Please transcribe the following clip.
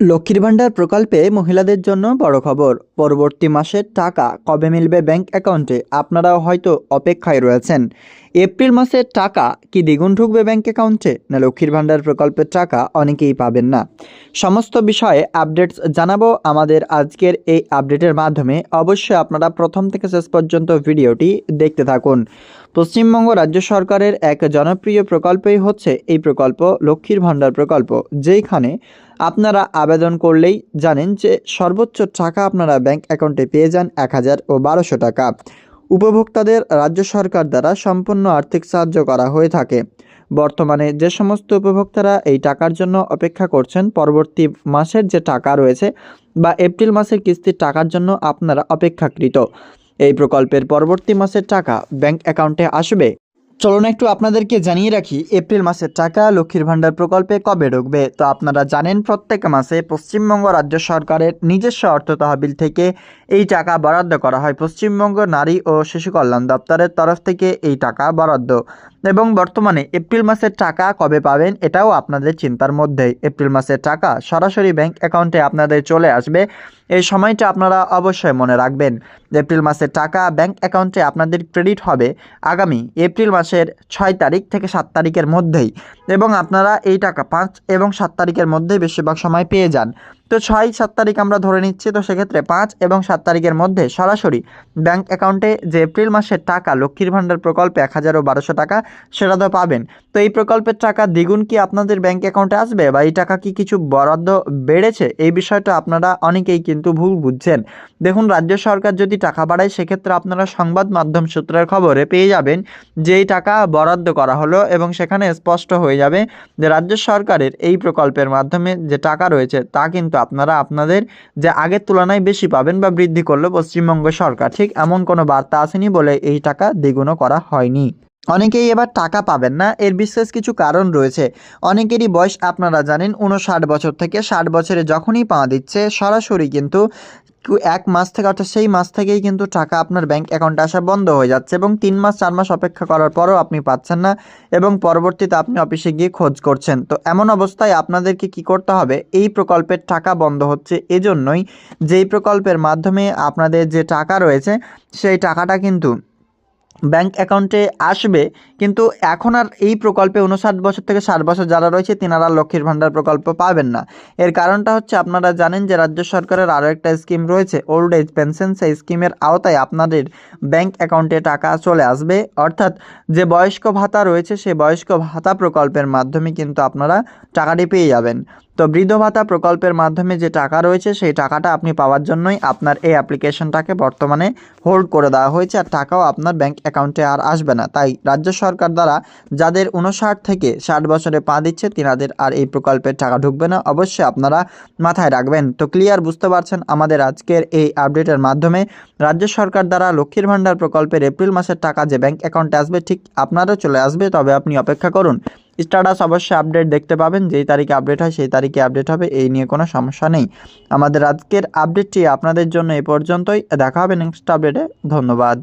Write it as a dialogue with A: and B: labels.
A: লক্ষ্মীর ভাণ্ডার প্রকল্পে মহিলাদের জন্য বড় খবর। পরবর্তী মাসের টাকা কবে মিলবে ব্যাংক অ্যাকাউন্টে আপনারাও হয়তো অপেক্ষায় রয়েছেন। এপ্রিল মাসের টাকা কি দ্বিগুণ ঢুকবে ব্যাংক অ্যাকাউন্টে? না লক্ষ্মীর ভাণ্ডার প্রকল্পের টাকা অনেকেই পাবেন না। সমস্ত বিষয়ে আপডেটস জানাব আমাদের আজকের এই আপডেটের মাধ্যমে। অবশ্যই আপনারা প্রথম থেকে শেষ পর্যন্ত ভিডিওটি দেখতে থাকুন। পশ্চিমবঙ্গ রাজ্য সরকারের এক জনপ্রিয় প্রকল্পই হচ্ছে এই প্রকল্প লক্ষ্মীর ভাণ্ডার প্রকল্প। যেইখানে আপনারা আবেদন করলেই জানেন যে সর্বোচ্চ টাকা আপনারা ব্যাংক অ্যাকাউন্টে পেয়ে যান এক হাজার ও বারোশো টাকা। উপভোক্তাদের রাজ্য সরকার দ্বারা সম্পূর্ণ আর্থিক সাহায্য করা হয়ে থাকে। বর্তমানে যে সমস্ত উপভোক্তারা এই টাকার জন্য অপেক্ষা করছেন, পরবর্তী মাসের যে টাকা রয়েছে বা এপ্রিল মাসের কিস্তির টাকার জন্য আপনারা অপেক্ষাকৃত। এই প্রকল্পের পরবর্তী মাসের টাকা ব্যাংক অ্যাকাউন্টে আসবে। চলুন একটু আপনাদেরকে জানিয়ে রাখি, এপ্রিল মাসের টাকা লক্ষ্মীর ভাণ্ডার প্রকল্পে কবে ঢুকবে? তো আপনারা জানেন, প্রত্যেক মাসে পশ্চিমবঙ্গ রাজ্য সরকারের নিজস্ব অর্থ তহবিল থেকে এই টাকা বরাদ্দ করা হয়। পশ্চিমবঙ্গ নারী ও শিশু কল্যাণ দপ্তরের তরফ থেকে এই টাকা বরাদ্দ। এবং বর্তমানে এপ্রিল মাসের টাকা কবে পাবেন, এটাও আপনাদের চিন্তার মধ্যেই এপ্রিল মাসের টাকা সরাসরি ব্যাংক অ্যাকাউন্টে আপনাদের চলে আসবে। এই সময়টা আপনারা অবশ্যই মনে রাখবেন। এপ্রিল মাসের টাকা ব্যাংক অ্যাকাউন্টে আপনাদের ক্রেডিট হবে আগামী এপ্রিল মাসের ছয় তারিখ থেকে সাত তারিখের মধ্যেই। এবং আপনারা এই টাকা পাঁচ এবং সাত তারিখের মধ্যেই বেশিরভাগ সময় পেয়ে যান। তো ছয়, সাত তারিখ আমরা ধরে নিচ্ছি, তো সেক্ষেত্রে পাঁচ এবং সাত তারিখের মধ্যে সরাসরি ব্যাংক অ্যাকাউন্টে যে এপ্রিল মাসের টাকা, লক্ষ্মীর ভাণ্ডার প্রকল্পে এক হাজার ও বারোশো টাকা, সেটা তো পাবেন। তো এই প্রকল্পের টাকা দ্বিগুণ কি আপনাদের ব্যাংক অ্যাকাউন্টে আসবে বা এই টাকা কি কিছু বরাদ্দ বেড়েছে? এই বিষয়টা আপনারা অনেকেই কিন্তু ভুল বুঝছেন। দেখুন, রাজ্য সরকার যদি টাকা বাড়ায়, সেক্ষেত্রে আপনারা সংবাদ মাধ্যম সূত্রের খবরে পেয়ে যাবেন যে এই টাকা বরাদ্দ করা হলো এবং সেখানে স্পষ্ট হয়ে যাবে যে রাজ্য সরকারের এই প্রকল্পের মাধ্যমে যে টাকা রয়েছে, তা কিন্তু আপনারা আপনাদের যে আগের তুলনায় বেশি পাবেন বা বৃদ্ধি করল পশ্চিমবঙ্গ সরকার, ঠিক এমন কোনো বার্তা আসেনি বলে এই টাকা দ্বিগুণও করা হয়নি। অনেকেই এবার টাকা পাবেন না, এর বিশেষ কিছু কারণ রয়েছে। অনেকেরই বয়স আপনারা জানেন উনষাট বছর থেকে ষাট বছরে যখনই পা দিচ্ছে, সরাসরি কিন্তু এক মাস থেকে, অর্থাৎ সেই মাস থেকেই কিন্তু টাকা আপনার ব্যাংক অ্যাকাউন্টে আসা বন্ধ হয়ে যাচ্ছে এবং তিন মাস, চার মাস অপেক্ষা করার পরও আপনি পাচ্ছেন না এবং পরবর্তীতে আপনি অফিসে গিয়ে খোঁজ করছেন। তো এমন অবস্থায় আপনাদেরকে কি করতে হবে? এই প্রকল্পের টাকা বন্ধ হচ্ছে এজন্যই যেই প্রকল্পের মাধ্যমে আপনাদের যে টাকা রয়েছে, সেই টাকাটা কিন্তু ব্যাংক অ্যাকাউন্টে আসবে, কিন্তু এখন আর এই প্রকল্পে উনষাট বছর থেকে ষাট বছর যারা রয়েছে, তেনারা লক্ষ্মীর ভাণ্ডার প্রকল্প পাবেন না। এর কারণটা হচ্ছে, আপনারা জানেন যে রাজ্য সরকারের আরও একটা স্কিম রয়েছে, ওল্ড এজ পেনশন। সেই স্কিমের আওতায় আপনাদের ব্যাংক অ্যাকাউন্টে টাকা চলে আসবে। অর্থাৎ যে বয়স্ক ভাতা রয়েছে, সেই বয়স্ক ভাতা প্রকল্পের মাধ্যমে কিন্তু আপনারা টাকাটি পেয়ে যাবেন। তো বৃদ্ধ ভাতা প্রকল্পের মাধ্যমে যে টাকা রয়েছে, সেই টাকাটা আপনি পাওয়ার জন্যই আপনার এই অ্যাপ্লিকেশনটাকে বর্তমানে হোল্ড করে দেওয়া হয়েছে। আর টাকাও আপনার ব্যাংক অ্যাকাউন্টে আর আসবে না। তাই রাজ্য সরকার দ্বারা যাদের উনষাট থেকে ষাট বছরে পা দিচ্ছে, তিনাদের আর এই প্রকল্পের টাকা ঢুকবে না। অবশ্যই আপনারা মাথায় রাখবেন। তো ক্লিয়ার বুঝতে পারছেন আমাদের আজকের এই আপডেটের মাধ্যমে। রাজ্য সরকার দ্বারা লক্ষ্মীর ভাণ্ডার প্রকল্পের এপ্রিল মাসের টাকা যে ব্যাংক অ্যাকাউন্টে আসবে, ঠিক আপনারও চলে আসবে। তবে আপনি অপেক্ষা করুন। স্ট্যাটাস অবশ্যই আপডেট দেখতে পাবেন। যেই তারিখে আপডেট হয়, সেই তারিখে আপডেট হবে। এই নিয়ে কোনো সমস্যা নেই। আমাদের আজকের আপডেটটি আপনাদের জন্য এ পর্যন্তই। দেখা হবে নেক্সট আপডেটে ধন্যবাদ।